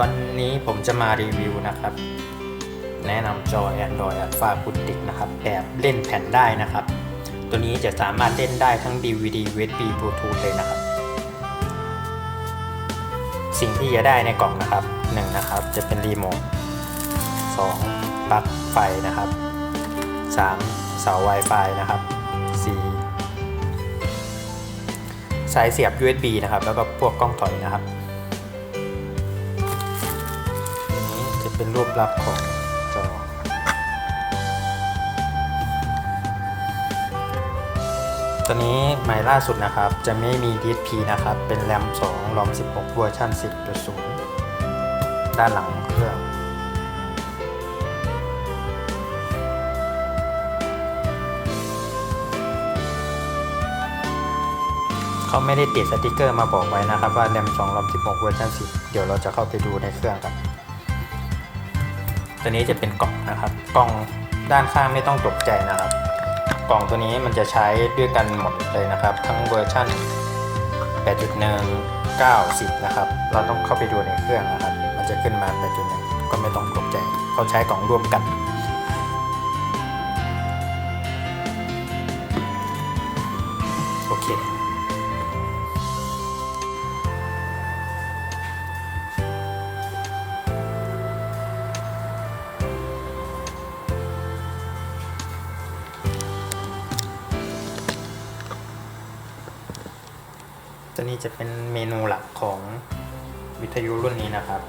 วันนี้ผมจะมารีวิวนะครับ แนะนำจอ Android Alpha p u t i c นะครับแบบเล่นแผ่นได้นะครับ ตัวนี้จะสามารถเล่นได้ทั้ง DVD USB Bluetooth เลยนะครับ สิ่งที่จะได้ในกล่องนะครับ 1 นะครับ จะเป็นรีโมท 2 ปลั๊กไฟนะครับ 3 เสา Wi-Fi นะครับ 4 สายเสียบ USB นะครับ แล้วก็พวกกล้องถอยนะครับ เป็นรูปลักษณ์ของจอตัวนี้ใหม่ล่าสุดนะครับ จะไม่มี DSP นะครับ เป็นแรม2 ROM 16 เวอร์ชัน10.0 ด้านหลังเครื่อง เขาไม่ได้ติดสติกเกอร์มาบอกไว้นะครับว่าแรม2 ROM 16 เวอร์ชัน10 เดี๋ยวเราจะเข้าไปดูในเครื่องกัน ตัวนี้จะเป็นกล่องนะครับ กล่องด้านข้างไม่ต้องตกใจนะครับ กล่องตัวนี้มันจะใช้ด้วยกันหมดเลยนะครับ ทั้งเวอร์ชัน8.1 9 10นะครับ เราต้องเข้าไปดูในเครื่องนะครับ มันจะขึ้นมา8.1ก็ไม่ต้องตกใจ เขาใช้กล่องร่วมกัน ตัวนี้จะเป็นเมนูหลักของวิทยุรุ่นนี้นะครับ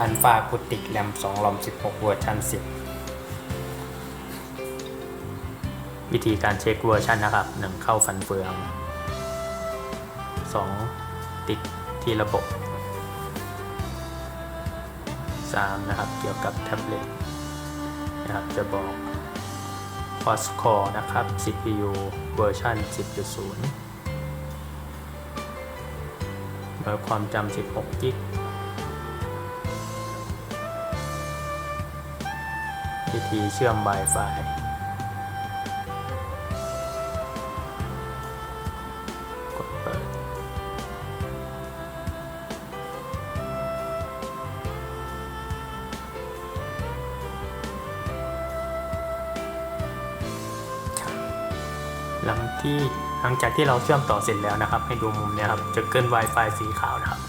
อันฟาคุติกแรม2ลอม 16 เวอร์ชัน10 วิธีการเช็คเวอร์ชันนะครับ 1 เข้าฟันเฟือง 2 ติดที่ระบบ 3 นะครับ เกี่ยวกับแท็บเล็ตนะครับจะบอก p o s c o r e นะครับ CPU เวอร์ชัน10.0 โดยความจำ 16 กิก วิธีเชื่อม Wi-Fi หลังที่หลังจากที่เราเชื่อมต่อเสร็จแล้วนะครับ ให้ดูมุมนี้ครับจะเกิน Wi-Fi สีขาวนะครับ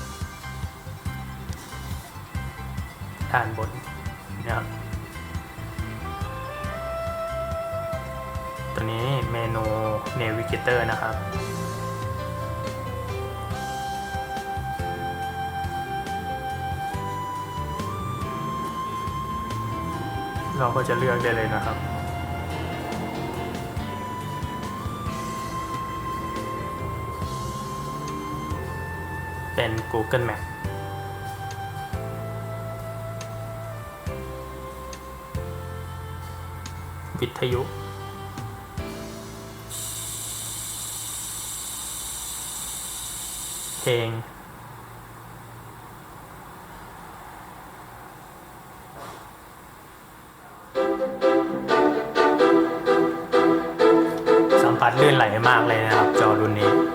ด้านบนนะครับตัวนี้เมนู Navigator นะครับเราก็จะเลือกได้เลยนะครับ เป็น Google Map วิทยุ เพลง สัมผัสลื่นไหลมากเลยนะครับ จอรุ่นนี้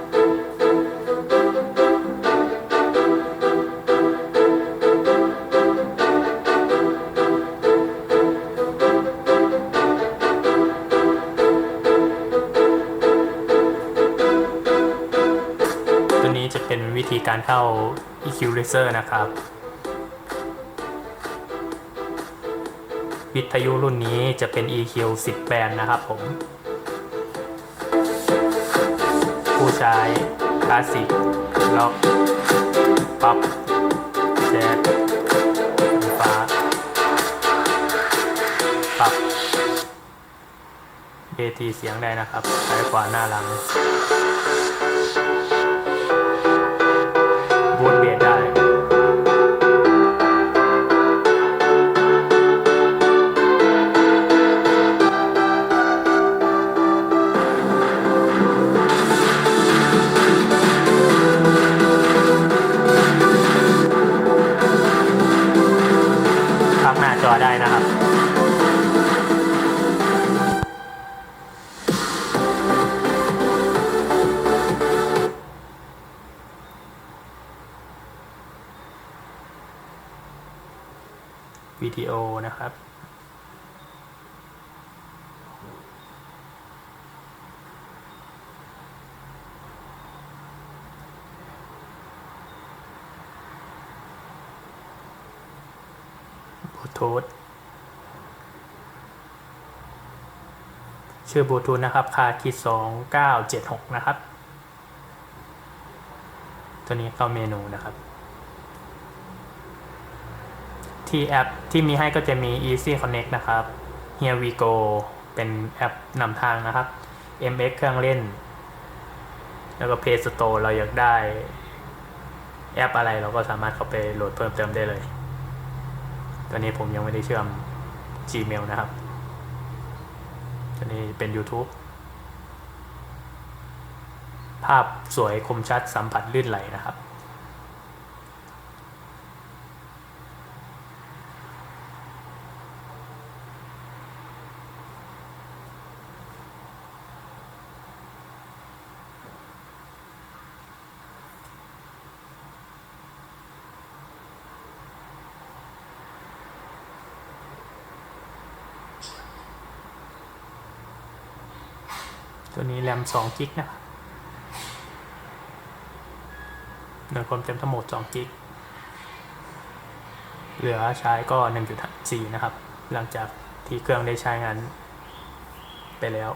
วิธีการเข้า Equalizer นะครับ วิทยุรุ่นนี้จะเป็น EQ 10 แบนนะครับผม ผู้ใช้คลาสสิกล็อกป๊อปแจ๊สไฟฟ้าปับเบทีเสียงได้นะครับซ้ายขวาหน้าหลัง PTO นะครับ บลูทูธชื่อบลูทูธนะครับ คาคิดสองเก้าเจ็ดหกนะครับ ตัวนี้เข้าเมนูนะครับ ที่แอปที่มีให้ก็จะมี Easy Connect นะครับ Here we go เป็นแอปนำทางนะครับ MX เครื่องเล่น แล้วก็ Play Store เราอยากได้แอปอะไรเราก็สามารถเข้าไปโหลดเพิ่มเติมได้เลยตัวนี้ผมยังไม่ได้เชื่อม Gmail นะครับตัวนี้เป็น YouTube ภาพสวยคมชัดสัมผัสลื่นไหลนะครับ ตัวนี้แรม2กิกนะครับโดยความเต็มทั้งหมด2กิกเหลือใช้ก็ 1.4 นะครับ หลังจากที่เครื่องได้ใช้งานไปแล้ว